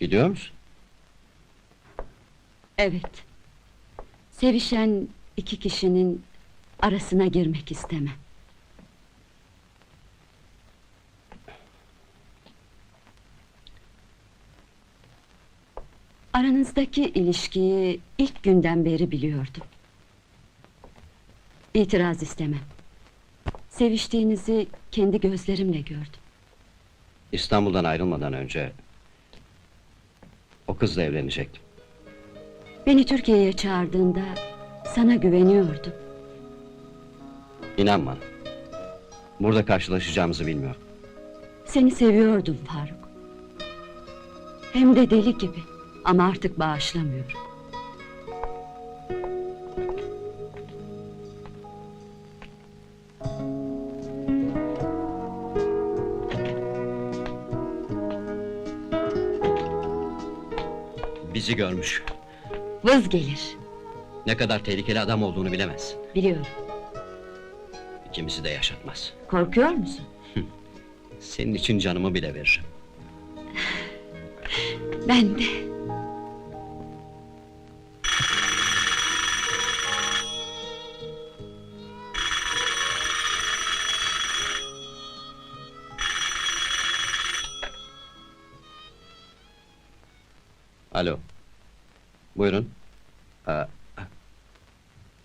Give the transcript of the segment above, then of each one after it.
Gidiyor musun? Evet. Sevişen iki kişinin arasına girmek istemem. Aranızdaki ilişkiyi ilk günden beri biliyordum. İtiraz istemem. Seviştiğinizi kendi gözlerimle gördüm. İstanbul'dan ayrılmadan önce... ...o kızla evlenecektim. Beni Türkiye'ye çağırdığında sana güveniyordum. İnan bana. Burada karşılaşacağımızı bilmiyorum. Seni seviyordum Faruk. Hem de deli gibi. Ama artık bağışlamıyorum. Bizi görmüş. Vız gelir. Ne kadar tehlikeli adam olduğunu bilemez. Biliyorum. İkimizi de yaşatmaz. Korkuyor musun? Senin için canımı bile veririm. Ben de. Alo. Buyurun. Aa,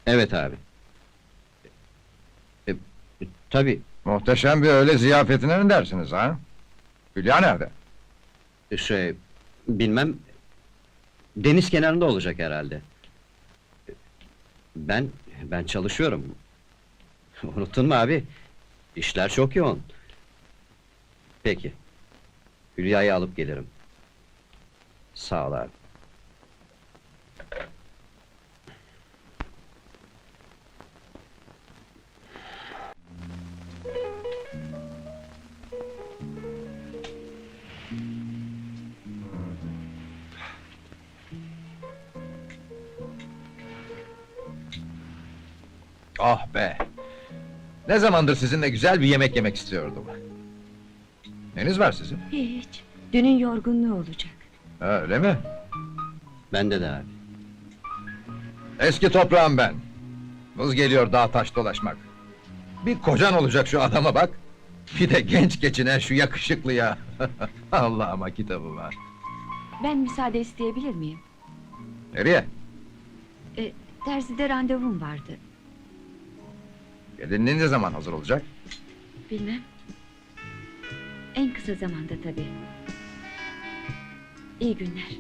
evet abi. E, e, tabii. Muhteşem bir öğle ziyafetine mi dersiniz ha? Hülya nerede? e, Şey, bilmem. Deniz kenarında olacak herhalde. E, Ben, ben çalışıyorum. Unuttun mu abi? İşler çok yoğun. Peki. Hülya'yı alıp gelirim. Sağ ol abi. Ah be! Ne zamandır sizinle güzel bir yemek yemek istiyordum. Neniz var sizin? Hiç. Dünün yorgunluğu olacak. Öyle mi? Bende de abi. Eski toprağım ben. Vız geliyor dağ taş dolaşmak. Bir kocan olacak şu adama bak. Bir de genç geçinen şu yakışıklıya. Allah'ıma kitabı var. Ben müsaade isteyebilir miyim? Nereye? E, terzide randevum vardı. Gelinliğin ne zaman hazır olacak? Bilmem. En kısa zamanda tabii. İyi günler.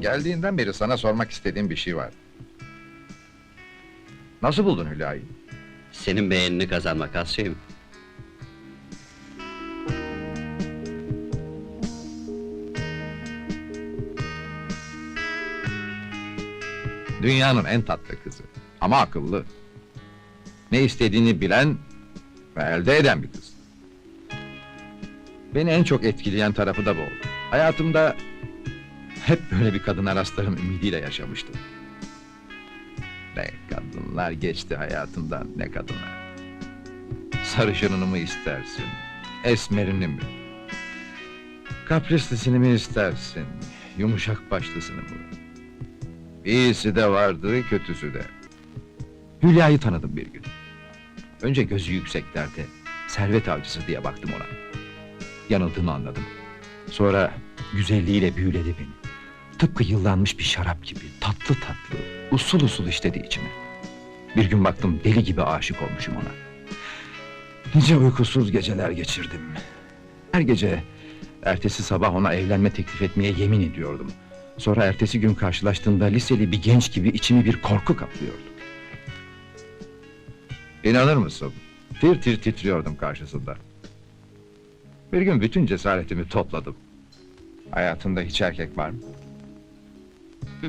Geldiğinden beri sana sormak istediğim bir şey var. Nasıl buldun Hülya'yı? Senin beğenini kazanmak az şey mi? Dünyanın en tatlı kızı. Ama akıllı. Ne istediğini bilen ve elde eden bir kız. Beni en çok etkileyen tarafı da bu oldu. Hayatımda hep böyle bir kadına rastlarım ümidiyle yaşamıştım. Ne kadınlar geçti hayatımdan, ne kadınlar. Sarışınını mı istersin, esmerini mi? Kaprislisini mi istersin, yumuşak başlısını mı? İyisi de vardı, kötüsü de. Hülya'yı tanıdım bir gün. Önce gözü yükseklerde, servet avcısı diye baktım ona. Yanıldığımı anladım. Sonra güzelliğiyle büyüledi beni. Tıpkı yıllanmış bir şarap gibi, tatlı tatlı, usul usul işledi içime. Bir gün baktım deli gibi aşık olmuşum ona. Nice uykusuz geceler geçirdim. Her gece, ertesi sabah ona evlenme teklif etmeye yemin ediyordum. Sonra ertesi gün karşılaştığımda liseli bir genç gibi içimi bir korku kaplıyordu. İnanır mısın? Tir tir titriyordum karşısında. Bir gün bütün cesaretimi topladım. Hayatında hiç erkek var mı?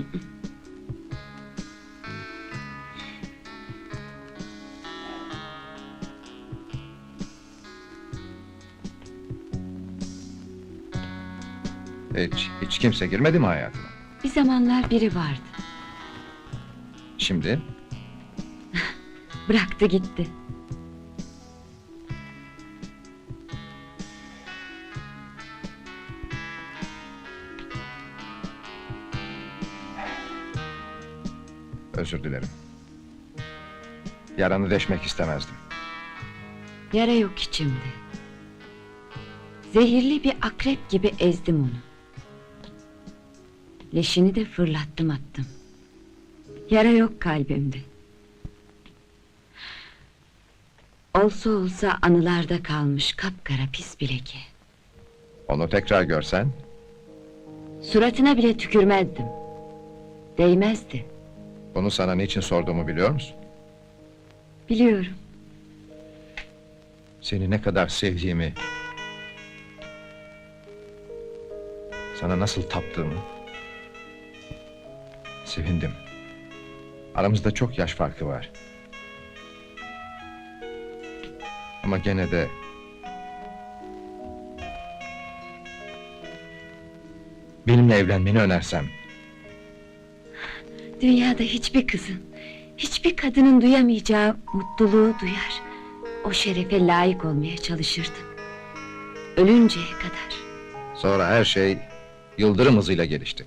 Hiç, hiç kimse girmedi mi hayatına? Bir zamanlar biri vardı. Şimdi Bıraktı gitti. Özür dilerim. Yaranı deşmek istemezdim. Yara yok içimde. Zehirli bir akrep gibi ezdim onu. Leşini de fırlattım attım. Yara yok kalbimde. Olsa olsa anılarda kalmış kapkara pis bir leke. Onu tekrar görsen Suratına bile tükürmezdim. Değmezdi. Bunu sana niçin sorduğumu biliyor musun? Biliyorum. Seni ne kadar sevdiğimi... Sana nasıl taptığımı... Sevindim. Aramızda çok yaş farkı var. Ama gene de... Benimle evlenmeni önersem... Dünyada hiçbir kızın, hiçbir kadının duyamayacağı mutluluğu duyar. O şerefe layık olmaya çalışırdım. Ölünceye kadar. Sonra her şey yıldırım hızıyla gelişti.